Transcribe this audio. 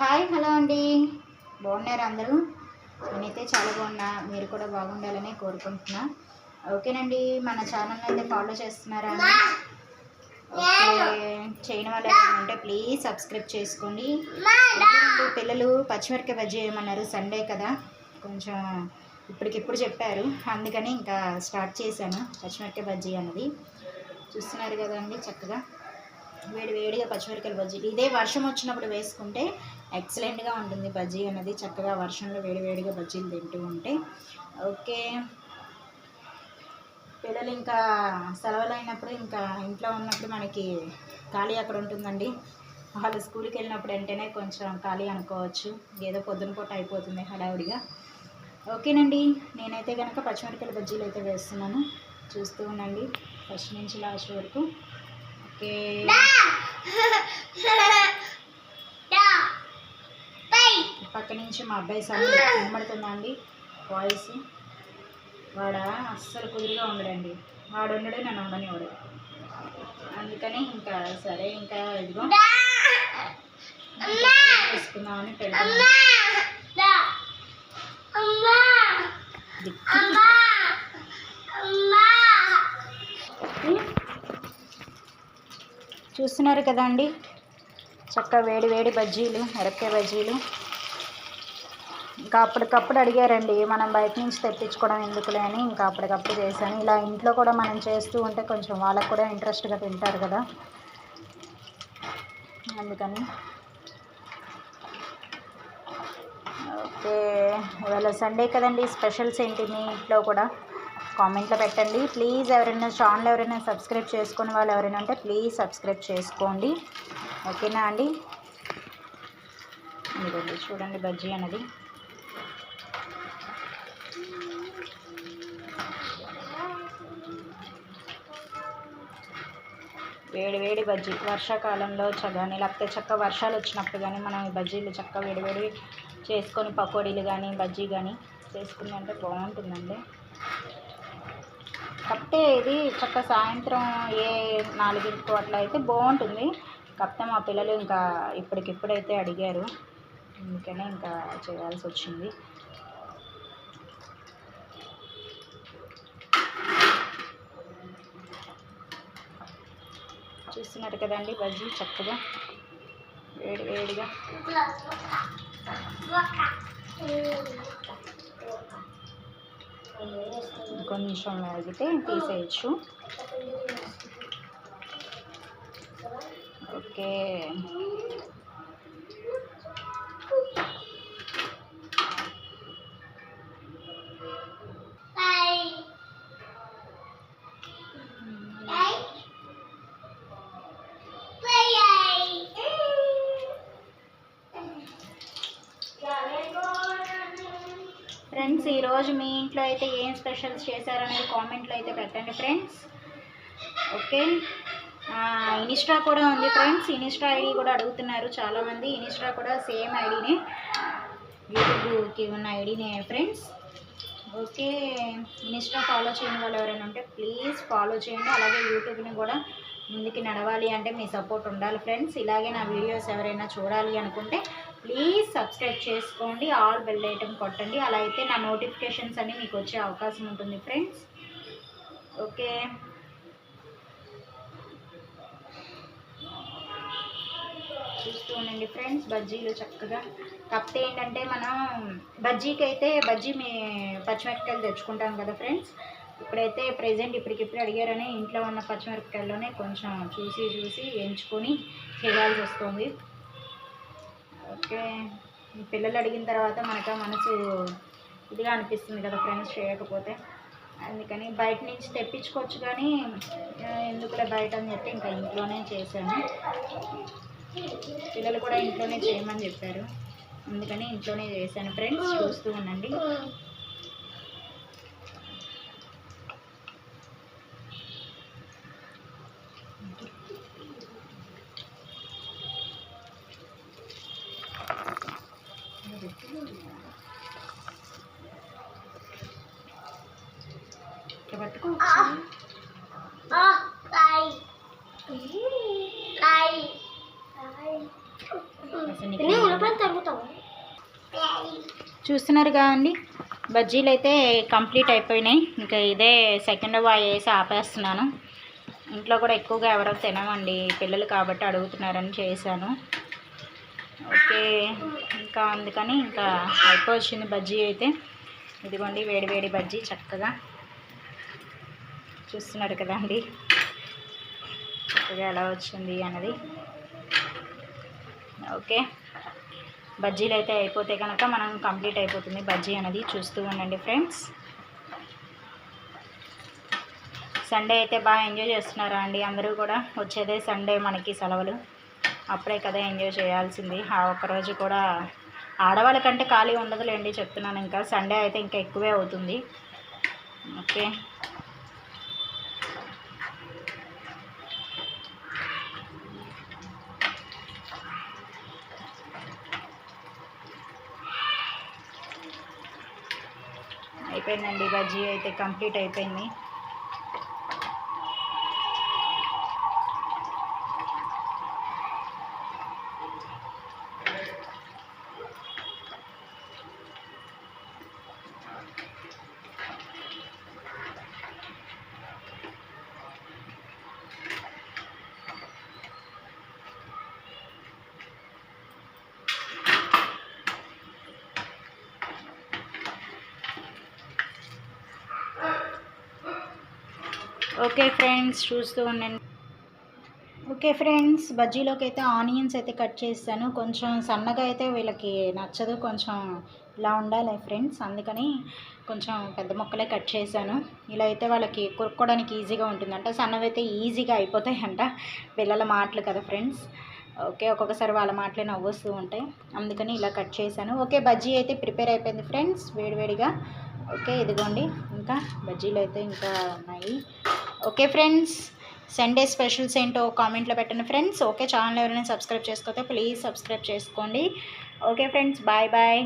Hi hello అండి. బాగున్నారు అందరూ? నేనైతే చాలా బాగున్నా. మీరు కూడా బాగుండాలని కోరుకుంటున్నా. ఓకేనండి మన ఛానల్ అయితే ఫాలో చేస్తున్నారా? ఓకే చేయని వాళ్ళు ఉంటే ప్లీజ్ సబ్స్క్రైబ్ చేసుకోండి. పిల్లలు పచ్చిమిరపకాయ బజ్జీ ఏమన్నారు సండే కదా. కొంచెం ఇప్పటికిప్పుడు చెప్పారు. అందుకని ఇంకా స్టార్ట్ చేశాను పచ్చిమిరపకాయ బజ్జీ అన్నది చూస్తున్నారు కదండి చక్కగా. వేడి వేడిగా పచ్చిమిరపకాయల బజ్జీ. ఇదే వర్షం వచ్చినప్పుడు వేసుకుంటే ఎక్సలెంట్గా ఉంటుంది బజ్జీ అనేది. చక్కగా వర్షంలో వేడి వేడిగా బజ్జీలు తింటూ ఉంటే. ఓకే. పిల్లలు ఇంకా సెలవులు అయినప్పుడు ఇంకా ఇంట్లో ఉన్నప్పుడు మనకి ఖాళీ అక్కడ ఉంటుందండి. వాళ్ళు స్కూల్కి వెళ్ళినప్పుడు వెంటనే కొంచెం ఖాళీ అనుకోవచ్చు. ఏదో పొద్దున పూట అయిపోతుంది హడావుడిగా. ఓకేనండి. నేనైతే కనుక పచ్చిమిరపకాయల బజ్జీలు అయితే వేస్తున్నాను. చూస్తూ ఉండండి. ఫస్ట్ నుంచి లాస్ట్ వరకు. ఓకే. పక్క నుంచి మా అబ్బాయి సౌండ్ వినబడుతుందండి. వాయిస్ వాడ అస్సలు కుదురుగా ఉండడండి. వాడు ఉండడు నన్ను ఉండనివాడు అందుకని ఇంకా సరే ఇంకా ఇదిగో. తీసుకుందామని పెడతాను చూస్తున్నారు కదండి చక్కగా వేడి వేడి బజ్జీలు మిరపకాయ బజ్జీలు. ఇంకా అప్పటికప్పుడు అడిగారండి మనం బయట నుంచి తెప్పించుకోవడం ఎందుకులే అని ఇంకా అప్పటికప్పుడు చేశాను. ఇలా ఇంట్లో కూడా మనం చేస్తూ ఉంటే కొంచెం వాళ్ళకు కూడా ఇంట్రెస్ట్గా తింటారు కదా. అందుకని. ఓకే. ఇవాళ సండే కదండి స్పెషల్స్ ఏంటి మీ ఇంట్లో కూడా? కామెంట్లో పెట్టండి. ప్లీజ్ ఎవరైనా ఛానల్ ఎవరైనా సబ్స్క్రైబ్ చేసుకునే వాళ్ళు ఎవరైనా ఉంటే ప్లీజ్ సబ్స్క్రైబ్ చేసుకోండి. ఓకేనా అండి? ఇదిగోండి చూడండి బజ్జీ అన్నది. వేడి వేడి బజ్జీ. వర్షాకాలంలో చ- కానీ లేకపోతే చక్క వర్షాలు వచ్చినప్పుడు కానీ మనం ఈ బజ్జీలు చక్క వేడి వేడి చేసుకొని పకోడీలు కానీ బజ్జీ కానీ చేసుకుందంటే బాగుంటుందండి. కప్తే ఇది. చక్క సాయంత్రం ఏ నాలుగింటికి అట్లా అయితే బాగుంటుంది. కప్తే మా పిల్లలు ఇంకా ఇప్పటికిప్పుడైతే అడిగారు. అందుకనే ఇంకా చేయాల్సి వచ్చింది. చూస్తున్నారు కదండి బజ్జీ చక్కగా వేడి వేడిగా. కొంచెం వేగితే తీసేయచ్చు. ఓకే. ఫ్రెండ్స్ ఈరోజు మీ ఇంట్లో అయితే ఏం స్పెషల్స్ చేశారనేది కామెంట్లో అయితే పెట్టండి ఫ్రెండ్స్. ఓకే? ఇన్స్టా కూడా ఉంది ఫ్రెండ్స్. ఇన్స్టా ఐడి కూడా అడుగుతున్నారు చాలామంది. ఇన్స్టా కూడా సేమ్ ఐడినే యూట్యూబ్కి ఉన్న ఐడినే ఫ్రెండ్స్. ఓకే? ఇన్స్టా ఫాలో చేయని వాళ్ళు ఎవరైనా ఉంటే ప్లీజ్ ఫాలో చేయండి. అలాగే యూట్యూబ్ని కూడా ముందుకి నడవాలి అంటే మీ సపోర్ట్ ఉండాలి ఫ్రెండ్స్. ఇలాగే నా వీడియోస్ ఎవరైనా చూడాలి అనుకుంటే ప్లీజ్ సబ్స్క్రైబ్ చేసుకోండి ఆల్ బెల్ ఐటమ్ కొట్టండి. అలా అయితే నా నోటిఫికేషన్స్ అన్నీ మీకు వచ్చే అవకాశం ఉంటుంది ఫ్రెండ్స్ ఓకే చూస్తూ ఉండండి ఫ్రెండ్స్ బజ్జీలు చక్కగా. కాకపోతే ఏంటంటే మనం బజ్జీకి అయితే బజ్జీ మీ పచ్చిమిరపకాయలు తెచ్చుకుంటాం కదా ఫ్రెండ్స్ ఇప్పుడైతే ప్రజెంట్ ఇప్పటికిప్పుడు అడిగారని ఇంట్లో ఉన్న పచ్చిమిరపకాయల్లోనే కొంచెం చూసి చూసి ఎంచుకొని చేయాల్సి వస్తుంది. ఓకే. పిల్లలు అడిగిన తర్వాత మనకు మనసు ఇదిగా అనిపిస్తుంది కదా ఫ్రెండ్స్ చేయకపోతే. అందుకని బయట నుంచి తెప్పించుకోవచ్చు కానీ ఎందుకులే బయట అని చెప్పి ఇంకా ఇంట్లోనే చేశాను. పిల్లలు కూడా ఇంట్లోనే చేయమని చెప్పారు. అందుకని ఇంట్లోనే చేశాను. ఫ్రెండ్స్ చూస్తూ ఉండండి. ఇట్లా పట్టుకోవచ్చు అసలు నీకు చూస్తున్నారు కదండి బజ్జీలు అయితే కంప్లీట్ అయిపోయినాయి. ఇంకా ఇదే సెకండ్ వాయి వేసి ఆపేస్తున్నాను. ఇంట్లో కూడా ఎక్కువగా ఎవరో తినమండి పిల్లలు కాబట్టి అడుగుతున్నారని చేశాను. ఓకే. ఇంకా అందుకని ఇంకా అయిపోవచ్చింది బజ్జీ అయితే. ఇదిగోండి వేడి వేడి బజ్జీ చక్కగా చూస్తున్నారు కదండి. చక్కగా ఎలా వచ్చింది అన్నది. ఓకే. బజ్జీలు అయితే అయిపోతే కనుక మనం కంప్లీట్ అయిపోతుంది బజ్జీ అనేది చూస్తూ ఉండండి ఫ్రెండ్స్. సండే అయితే బాగా ఎంజాయ్ చేస్తున్నారా అండి? అందరూ కూడా వచ్చేదే సండే మనకి సెలవులు. అప్పుడే కదా ఎంజాయ్ చేయాల్సింది. ఆ ఒక్కరోజు కూడా ఆడవాళ్ళకంటే ఖాళీ ఉండదులేండి చెప్తున్నాను ఇంకా. సండే అయితే ఇంకా ఎక్కువే అవుతుంది. ఓకే. అయిపోయిందండి బజ్జీ అయితే కంప్లీట్ అయిపోయింది. ఓకే ఫ్రెండ్స్ చూస్తూ ఉండండి. ఓకే ఫ్రెండ్స్ బజ్జీలోకి అయితే ఆనియన్స్ అయితే కట్ చేస్తాను. కొంచెం సన్నగా అయితే వీళ్ళకి నచ్చదు కొంచెం ఇలా ఉండాలి ఫ్రెండ్స్. అందుకని కొంచెం పెద్ద మొక్కలే కట్ చేశాను. ఇలా అయితే వాళ్ళకి కొరుక్కోవడానికి ఈజీగా ఉంటుందంట సన్నవైతే ఈజీగా అయిపోతాయి అంట. పిల్లల మాటలు కదా ఫ్రెండ్స్. ఓకే ఒక్కొక్కసారి వాళ్ళ మాటలే నవ్వుస్తూ ఉంటాయి. అందుకని ఇలా కట్ చేశాను. ఓకే బజ్జీ అయితే ప్రిపేర్ అయిపోయింది ఫ్రెండ్స్ వేడివేడిగా. ఓకే ఇదిగోండి. ఇంకా బజ్జీలు అయితే ఇంకా ఉన్నాయి. ఓకే ఫ్రెండ్స్ సండే స్పెషల్స్ ఏంటో కామెంట్లో పెట్టండి ఫ్రెండ్స్. ఓకే ఛానల్ ఎవరైనా సబ్స్క్రైబ్ చేసుకోతే ప్లీజ్ సబ్స్క్రైబ్ చేసుకోండి. Okay friends bye bye